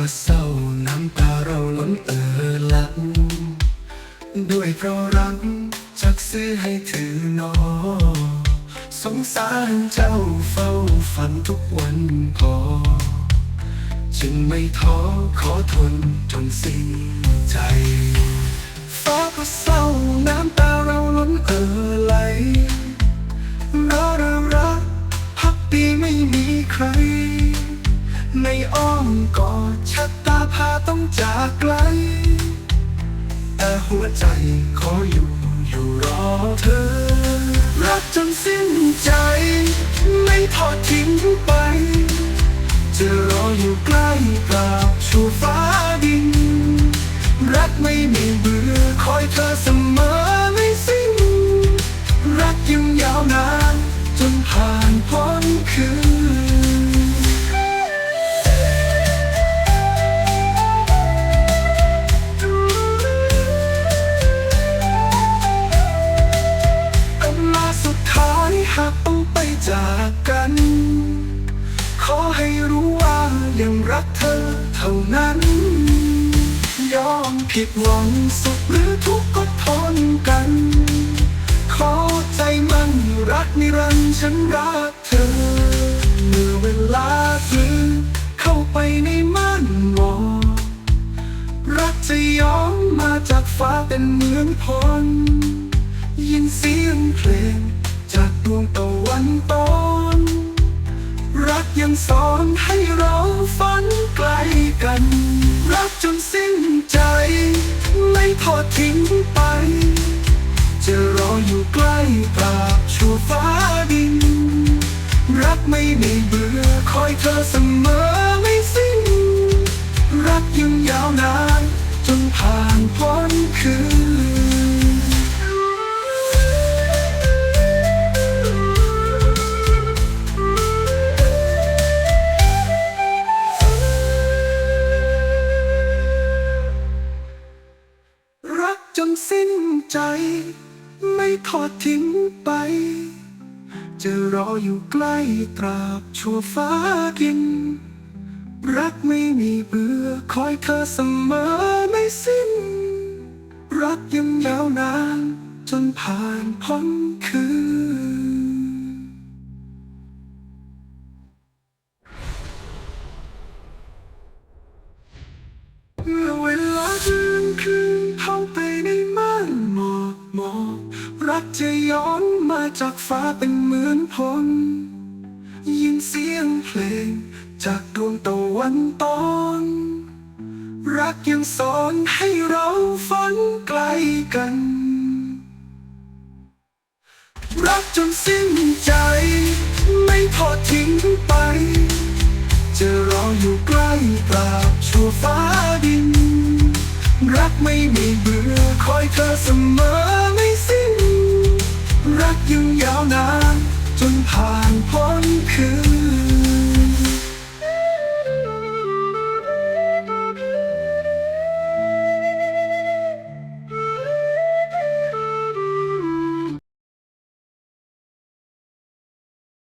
ก็เศร้าน้ำตาเราล้นเอ่อลังด้วยเพราะรักจักซื้อให้เธอนอ สงสารเจ้าเฝ้าฝันทุกวันพอ จึงไม่ท้อขอทนจนสิ้นใจ ฟ้าก็เศร้า ในอ้อมกอดชะตาพาต้องจากไกล แต่หัวใจขออยู่อยู่รอเธอ รักจนสิ้นใจ ไม่ทอดทิ้งไป จะรออยู่ใกล้กราบชูฟ้าดิน รักไม่มีเบื่อคอยเธอเสมอ รักเธอเท่านั้น ยอมผิดหวังสุขหรือทุกข์ก็ทนกัน ขอใจมันรักนิรันดร์ฉันรักเธอ เมื่อเวลาคลืนเข้าไปในม่านหมอกรักจะย้อนมาจากฟ้าเป็นเหมือนพรยินเสียงเพลงจากดวงตะวันตอน รักยังสอนให้เราฝันไกลกัน รักจนสิ้นใจ ไม่ทอดทิ้งไป จนสิ้นใจ ไม่ทอดทิ้งไป จะรออยู่ใกล้ตราบชั่วฟ้ากิน รักไม่มีเบื่อคอยเธอเสมอไม่สิ้น รักยังยาวนาน จนผ่านพ้นคืน กจะย้อนมาจากฟ้าเป็นเหมือนพลยินเสียงเพลงจากดวงตะวันตอน รักยังสอนให้เราฝันไกลกัน รักจนสิ้นใจ ไม่ทอดทิ้งไป จะรออยู่ใกล้ตราบชั่วฟ้าดิน รักไม่มีเบื่อคอยเธอเสมอม รักยังยาวนานจนผ่านพ้น